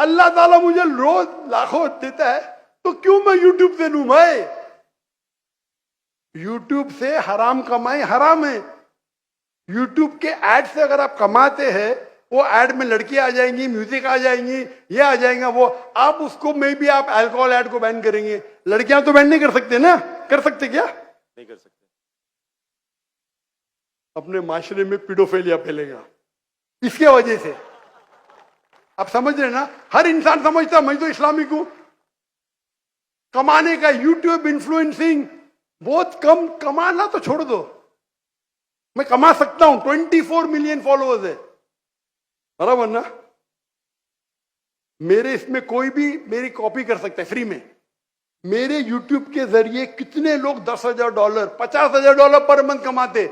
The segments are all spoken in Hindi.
अल्लाह ताला मुझे रोज लाखों देता है तो क्यों मैं यूट्यूब से लू मैं यूट्यूब से हराम कमाई हराम है। यूट्यूब के एड से अगर आप कमाते हैं वो एड में लड़कियाँ आ जाएँगी म्यूज़िक आ जाएँगी ये आ जाएगा वो आप उसको मे भी आप अल्कोहल एड को बैन करेंगे। लड़कियाँ तो बैन नहीं कर सकते ना? कर सकते क्या? नहीं कर सकते। अपने माशरे में पिडोफेलिया फैलेगा। इसके वजह से। आप समझ रहे ना? हर इंसान समझता मैं तो इस्लामिक हूँ। कमाने का यूट्यूब इन्फ्लुएंसिंग बहुत कम, कमाना तो छोड़ दो। मैं कमा सकता हूँ 24 मिलियन फॉलोअर्स है। बराबर ना? मेरे इसमें कोई भी मेरी कॉपी कर सकता है फ्री में। मेरे यूट्यूब के ज़रिए कितने लोग दस हज़ार डॉलर पचास हज़ार डॉलर पर मंथ कमाते।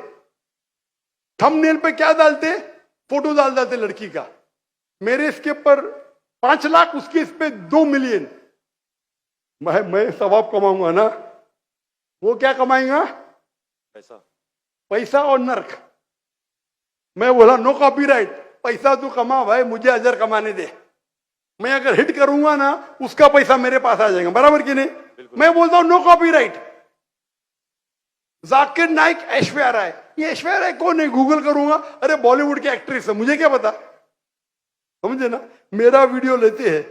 थंबनेल पे क्या डालते? फ़ोटो डाल देते लड़की का। मेरे इसके ऊपर पाँच लाख उसके इस पे दो मिलियन मैं मैं सवाब कमाऊँगा ना? वो क्या कमाएगा? पैसा। पैसा और नर्क। मैं बोला नो कॉपीराइट पैसा तू कमा भाई मुझे अजर कमाने दे। मैं अगर हिट करूँगा ना उसका पैसा मेरे पास आ जाएगा। बराबर कि नहीं? मैं बोलता हूँ नो कॉपीराइट जाकिर नाइक ऐश्वर्या राय। ये ऐश्वर्या राय कौन है? गूगल करूँगा। अरे बॉलीवुड की एक्ट्रेस है मुझे क्या पता? समझे ना? मेरा वीडियो लेते हैं।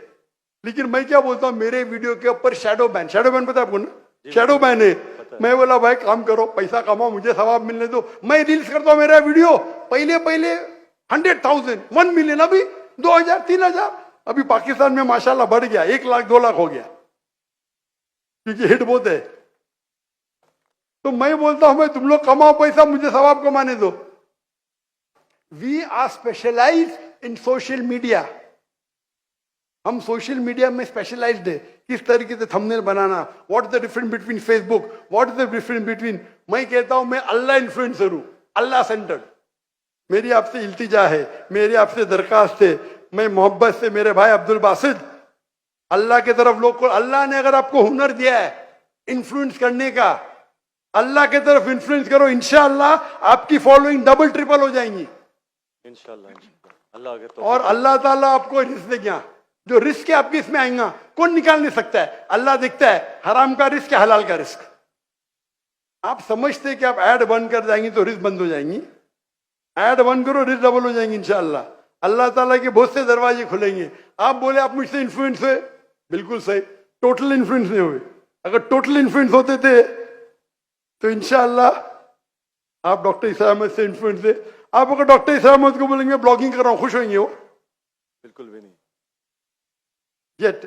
लेकिन मैं क्या बोलता हूँ? मेरे वीडियो के ऊपर शैडो बैन शैडो बैन पता है आपको ना? शैडो बैन है। मैं बोला भाई काम करो पैसा कमाओ मुझे सवाब मिलने दो। मैं रील्स करता हूँ मेरा वीडियो पहले पहले हंड्रेड थाउज़ेंड वन मिलियन अभी दो हज़ार तीन हज़ार। अभी पाकिस्तान में माशाल्लाह बढ़ गया। एक लाख दो लाख हो गया। क्योंकि हिट बहुत है। तो मैं बोलता हूँ भाई तुम लोग कमाओ पैसा मुझे सवाब कमाने दो। We are specialise in social media हम सोशल मीडिया में स्पेशलाइज्ड है। किस तरीके से thumbnail banana what is the difference between Facebook what is the difference between मैं कहता हूँ, मैं अल्लाह इन्फ्लुएंसर हूँ, अल्लाह सेंटर्ड मेरी आपसे इल्तिजा है, मेरी आपसे दरखास्त है, मैं मोहब्बत से मेरे भाई अब्दुल बासिद, अल्लाह के तरफ़ लोग को, अल्लाह ने अगर आपको हुनर दिया है इन्फ्लुएंस करने का, अल्लाह के तरफ़ इन्फ्लुएंस करो, इंशाअल्लाह आपकी फॉलोइंग डबल ट्रिपल हो जाएँगी। इंशाल्लाह अल्लाह तो और अल्लाह ताला आपको रिस्क देगा। जो रिस्क है आपके इसमें आएगा कौन निकाल नहीं सकता है? अल्लाह देखता है हराम का रिस्क है हलाल का रिस्क? आप समझते कि आप ऐड बंद कर जाएँगी तो रिस्क बंद हो जाएँगी। ऐड बंद करो रिस्क डबल हो जाएँगी इंशाल्लाह। अल्लाह ताला के बहुत से दरवाजे खुलेंगे। आप बोले आप मुझसे इन्फ्लुएंस हुए? बिल्कुल सही। टोटल इन्फ्लुएंस नहीं हुए। अगर टोटल इन्फ्लुएंस होते थे तो इंशाल्लाह आप डॉक्टर अहमद से इन्फ्लुएंस थे आप अगर डॉक्टर ईसा अहमद को बोलेंगे ब्लॉगिंग कर रहा हूँ खुश होंगे वो? बिल्कुल भी नहीं। येट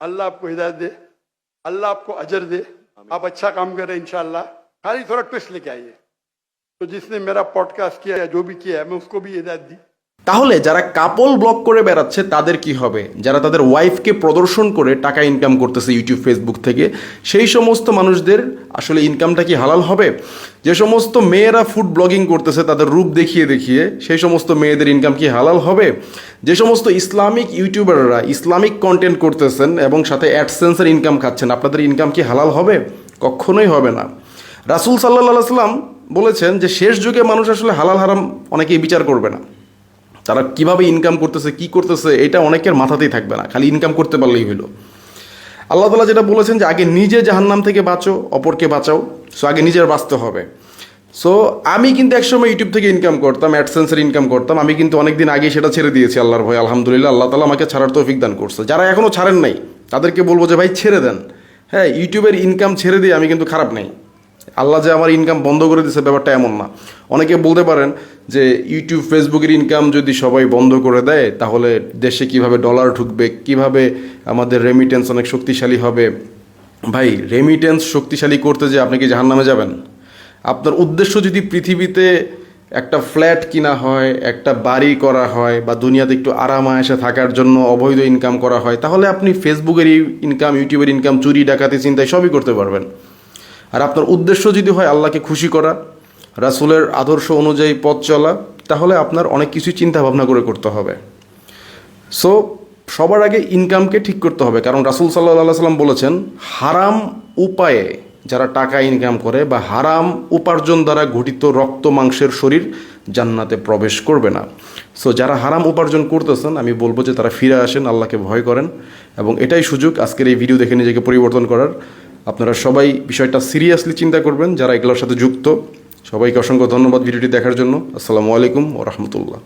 अल्लाह आपको हिदायत दे अल्लाह आपको अजर दे। आप अच्छा काम कर करें इनशाला खाली थोड़ा ट्विस्ट लेके आइए। तो जिसने मेरा पॉडकास्ट किया या जो भी किया है मैं उसको भी हिदायत दी। তাহলে যারা কাপল ব্লগ করে বেড়াচ্ছে, তাদের কি হবে? যারা তাদের ওয়াইফকে প্রদর্শন করে টাকা ইনকাম করতেছে ইউটিউব ফেসবুক থেকে, সেই সমস্ত মানুষদের আসলে ইনকামটা কি হালাল হবে? যে সমস্ত মেয়েরা ফুড ব্লগিং করতেছে, তাদের রূপ দেখিয়ে দেখিয়ে, সেই সমস্ত মেয়েদের ইনকাম কি হালাল হবে? যে সমস্ত ইসলামিক ইউটিউবাররা ইসলামিক কন্টেন্ট করতেছেন এবং সাথে অ্যাডসেন্সের ইনকাম খাচ্ছেন, আপনাদের ইনকাম কি হালাল হবে? কখনোই হবে না। রাসুল সাল্লাহ সাল্লাম বলেছেন যে, শেষ যুগে মানুষ আসলে হালাল হারাম অনেকেই বিচার করবে না। তারা কীভাবে ইনকাম করতেছে, কি করতেছে, এটা অনেকের মাথাতেই থাকবে না। খালি ইনকাম করতে পারলেই হইল। আল্লাহ তালা যেটা বলেছেন যে, আগে নিজে জাহান্নাম থেকে বাঁচো, অপরকে বাঁচাও সো আগে নিজের বাঁচতে হবে। সো আমি কিন্তু একসময় ইউটিউব থেকে ইনকাম করতাম অ্যাডসেন্সের ইনকাম করতাম, আমি কিন্তু অনেকদিন আগে সেটা ছেড়ে দিয়েছি আল্লাহর ভয়। আলহামদুলিল্লাহ, আল্লাহ তালা আমাকে ছাড়ার তৌফিক দান করছে। যারা এখনও ছাড়েন নাই, তাদেরকে বলব যে, ভাই, ছেড়ে দেন। হ্যাঁ ইউটিউবের ইনকাম ছেড়ে দিয়ে আমি কিন্তু খারাপ নেই। আল্লাহ যে আমার ইনকাম বন্ধ করে দিচ্ছে ব্যাপারটা এমন না। অনেকে বলতে পারেন যে ইউটিউব ফেসবুকের ইনকাম যদি সবাই বন্ধ করে দেয়, তাহলে দেশে কীভাবে ডলার ঢুকবে, কীভাবে আমাদের রেমিটেন্স অনেক শক্তিশালী হবে। ভাই রেমিটেন্স শক্তিশালী করতে যে আপনি কি জাহান্নামে যাবেন? আপনার উদ্দেশ্য যদি পৃথিবীতে একটা ফ্ল্যাট কিনা হয়, একটা বাড়ি করা হয়, বা দুনিয়াতে একটু আরাম আয়েসে থাকার জন্য অবৈধ ইনকাম করা হয়, তাহলে আপনি ফেসবুকের ইনকাম ইউটিউবের ইনকাম চুরি, ডাকাতি চিন্তায় সবই করতে পারবেন। আর আপনার উদ্দেশ্য যদি হয় আল্লাহকে খুশি করা, রাসুলের আদর্শ অনুযায়ী পথ চলা, তাহলে আপনার অনেক কিছু চিন্তা ভাবনা করে করতে হবে। সো সবার আগে ইনকামকে ঠিক করতে হবে। কারণ রাসুল সাল্লাহ সাল্লাম বলেছেন, হারাম উপায়ে যারা টাকা ইনকাম করে বা হারাম উপার্জন দ্বারা ঘটিত রক্ত মাংসের শরীর জান্নাতে প্রবেশ করবে না। সো যারা হারাম উপার্জন করতেছেন, আমি বলব যে তারা ফিরে আসেন, আল্লাহকে ভয় করেন। এবং এটাই সুযোগ আজকের এই ভিডিও দেখে নিজেকে পরিবর্তন করার। আপনারা সবাই বিষয়টা সিরিয়াসলি চিন্তা করবেন, যারা এগুলোর সাথে যুক্ত, সবাইকে অসংখ্য ধন্যবাদ ভিডিওটি দেখার জন্য। আসসালামু আলাইকুম ও রহমতুল্লাহ।